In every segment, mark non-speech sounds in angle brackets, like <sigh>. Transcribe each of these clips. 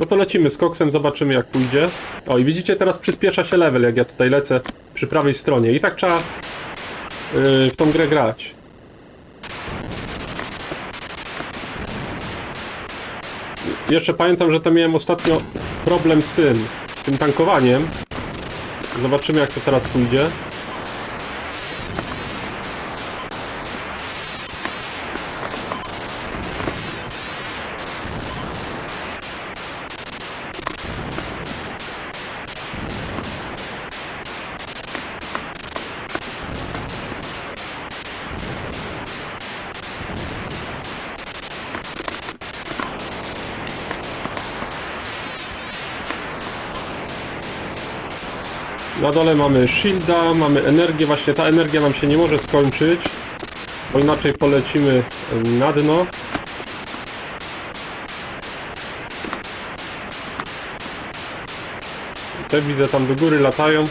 No to lecimy z koksem, zobaczymy jak pójdzie. O i widzicie, teraz przyspiesza się level, jak ja tutaj lecę przy prawej stronie. I tak trzeba yy, w tą grę grać. Jeszcze pamiętam, że to miałem ostatnio problem z tym, z tym tankowaniem. Zobaczymy jak to teraz pójdzie. Na dole mamy shielda, mamy energię, właśnie ta energia nam się nie może skończyć, bo inaczej polecimy na dno. Te widzę tam do góry latają.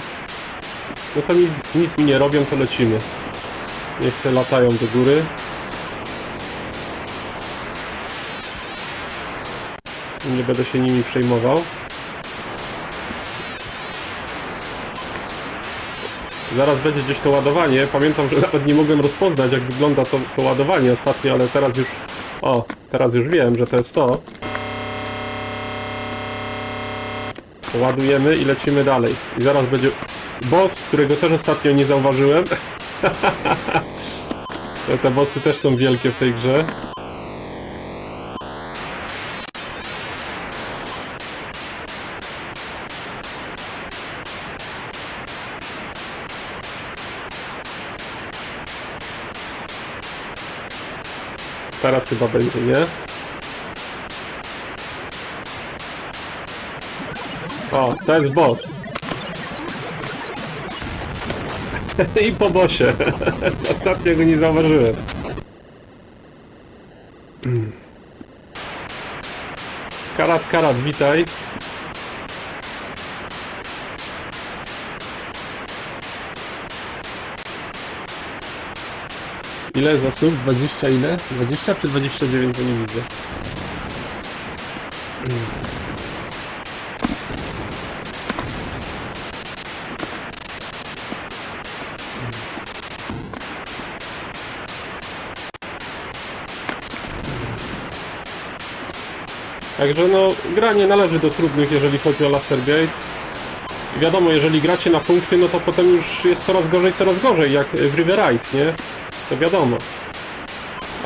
No to nic, nic mi nie robią, to lecimy. Niech se latają do góry. Nie będę się nimi przejmował. Zaraz będzie gdzieś to ładowanie. Pamiętam, że nawet nie mogłem rozpoznać, jak wygląda to, to ładowanie ostatnio, ale teraz już... O, teraz już wiem, że to jest to. Ładujemy i lecimy dalej. I zaraz będzie boss, którego też ostatnio nie zauważyłem. <laughs> Te bossy też są wielkie w tej grze. Teraz chyba będzie, nie? O, to jest boss. <laughs> I po bosie. <laughs> Ostatnio go nie zauważyłem. Karat, karat, witaj. Ile osób? 20 ile? 20 czy 29, bo nie widzę. Także no, gra nie należy do trudnych, jeżeli chodzi o Laser Gates. Wiadomo, jeżeli gracie na punkty, no to potem już jest coraz gorzej, coraz gorzej, jak w Riverite, nie? To wiadomo.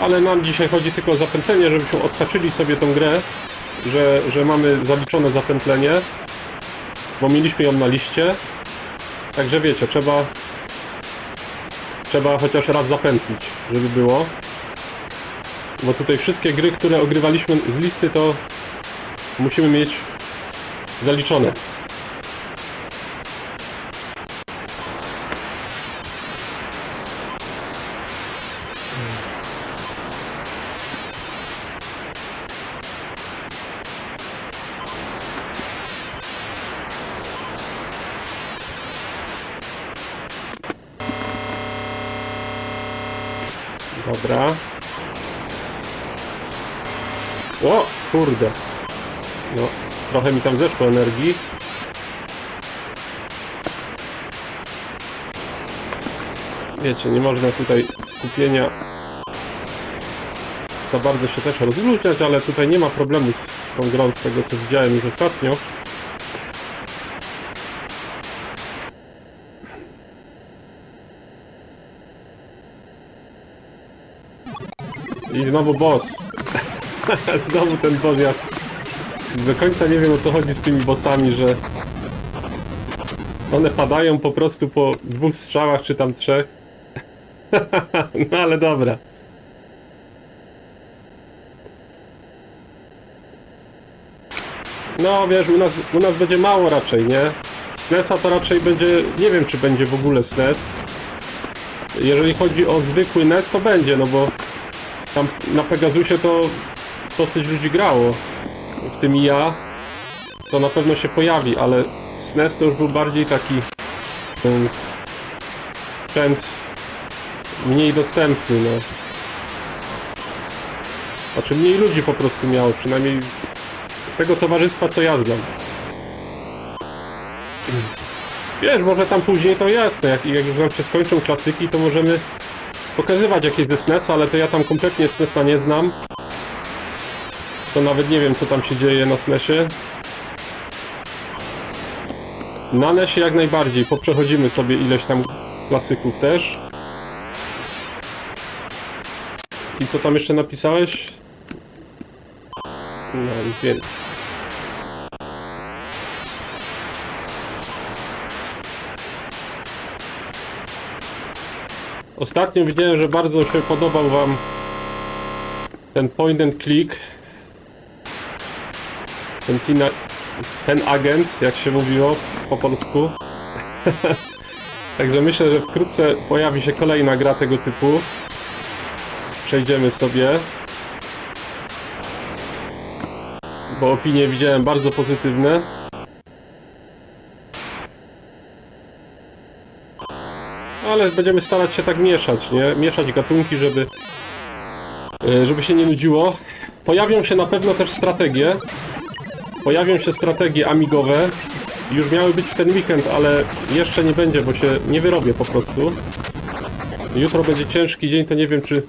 Ale nam dzisiaj chodzi tylko o zapętlenie, żebyśmy odhaczyli sobie tą grę, że, że mamy zaliczone zapętlenie, bo mieliśmy ją na liście. Także wiecie, trzeba trzeba chociaż raz zapętlić, żeby było. Bo tutaj wszystkie gry, które ogrywaliśmy z listy, to musimy mieć zaliczone. Dobra. O, kurde. No, trochę mi tam zeszło energii. Wiecie, nie można tutaj skupienia za bardzo się też rozluźniać, ale tutaj nie ma problemu z tą grą, z tego co widziałem już ostatnio. I znowu boss. <laughs> znowu ten boss, do końca nie wiem o co chodzi z tymi bossami, że one padają po prostu po dwóch strzałach, czy tam trzech. <laughs> no ale dobra. No wiesz, u nas, u nas będzie mało raczej, nie? SNESa to raczej będzie, nie wiem czy będzie w ogóle SNES. Jeżeli chodzi o zwykły NES to będzie, no bo tam na Pegasusie to dosyć ludzi grało. W tym i ja. To na pewno się pojawi, ale SNES to już był bardziej taki um, sprzęt mniej dostępny, no. Znaczy mniej ludzi po prostu miało, przynajmniej Z tego towarzystwa, co ja znam. Wiesz, może tam później to jasne, jak, jak już nam się skończą klasyki, to możemy pokazywać jakieś ze SNES, ale to ja tam kompletnie SNESa nie znam. To nawet nie wiem, co tam się dzieje na SNESie. Na NESie jak najbardziej, poprzechodzimy sobie ileś tam klasyków też. I co tam jeszcze napisałeś? No nic więcej. Ostatnio widziałem, że bardzo się podobał wam ten point and click. Ten, tina, ten agent, jak się mówiło po polsku. <laughs> Także myślę, że wkrótce pojawi się kolejna gra tego typu. Przejdziemy sobie. Bo opinie widziałem bardzo pozytywne. Ale będziemy starać się tak mieszać, nie? Mieszać gatunki, żeby e, żeby się nie nudziło. Pojawią się na pewno też strategie. Pojawią się strategie amigowe. Już miały być w ten weekend, ale jeszcze nie będzie, bo się nie wyrobię po prostu. Jutro będzie ciężki dzień, to nie wiem, czy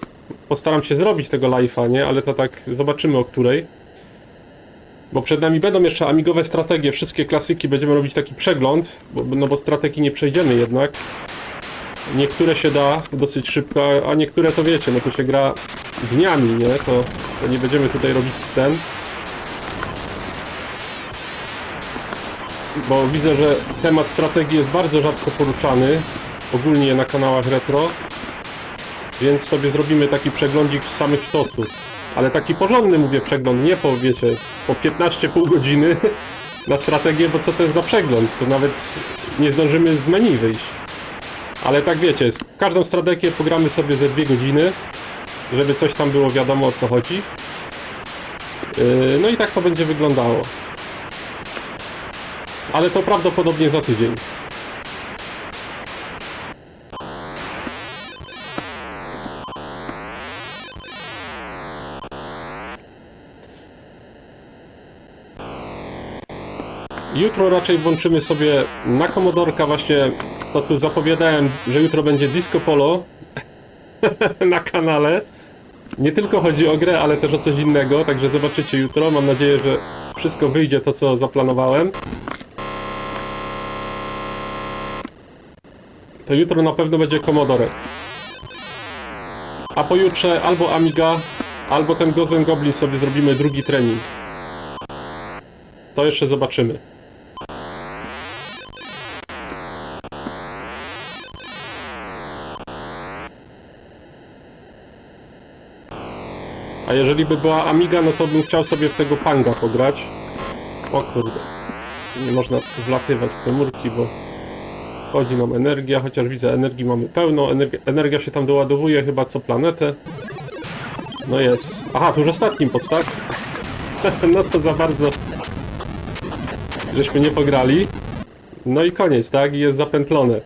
postaram się zrobić tego live'a, nie? Ale to tak zobaczymy o której. Bo przed nami będą jeszcze amigowe strategie, wszystkie klasyki, będziemy robić taki przegląd, bo, no bo strategii nie przejdziemy jednak. Niektóre się da dosyć szybko, a niektóre to wiecie, no to się gra dniami, nie? To, to nie będziemy tutaj robić scen. Bo widzę, że temat strategii jest bardzo rzadko poruszany, ogólnie na kanałach retro. Więc sobie zrobimy taki przeglądzik z samych sztosów. Ale taki porządny, mówię, przegląd, nie po, wiecie, po 15 pół godziny <laughs> na strategię, bo co to jest za przegląd? To nawet nie zdążymy z menu wyjść. Ale tak wiecie, z każdą strategię pogramy sobie ze dwie godziny, żeby coś tam było wiadomo o co chodzi. Yy, No i tak to będzie wyglądało. Ale to prawdopodobnie za tydzień. Jutro raczej włączymy sobie na komodorka właśnie to co zapowiadałem, że jutro będzie Disco Polo <laughs> na kanale. Nie tylko chodzi o grę, ale też o coś innego, także zobaczycie jutro. Mam nadzieję, że wszystko wyjdzie to co zaplanowałem. To jutro na pewno będzie Commodore. A pojutrze albo Amiga, albo ten Gozen Goblin sobie zrobimy drugi trening. To jeszcze zobaczymy. A jeżeli by była Amiga, no to bym chciał sobie w tego Panga pograć. O kurde. Nie można wlatywać w komórki, bo chodzi nam energia, chociaż widzę energii mamy pełno. Energia, energia się tam doładowuje chyba co planetę. No jest. Aha, to już ostatni pod, tak? <laughs> no to za bardzo żeśmy nie pograli. No i koniec, tak? I jest zapętlone.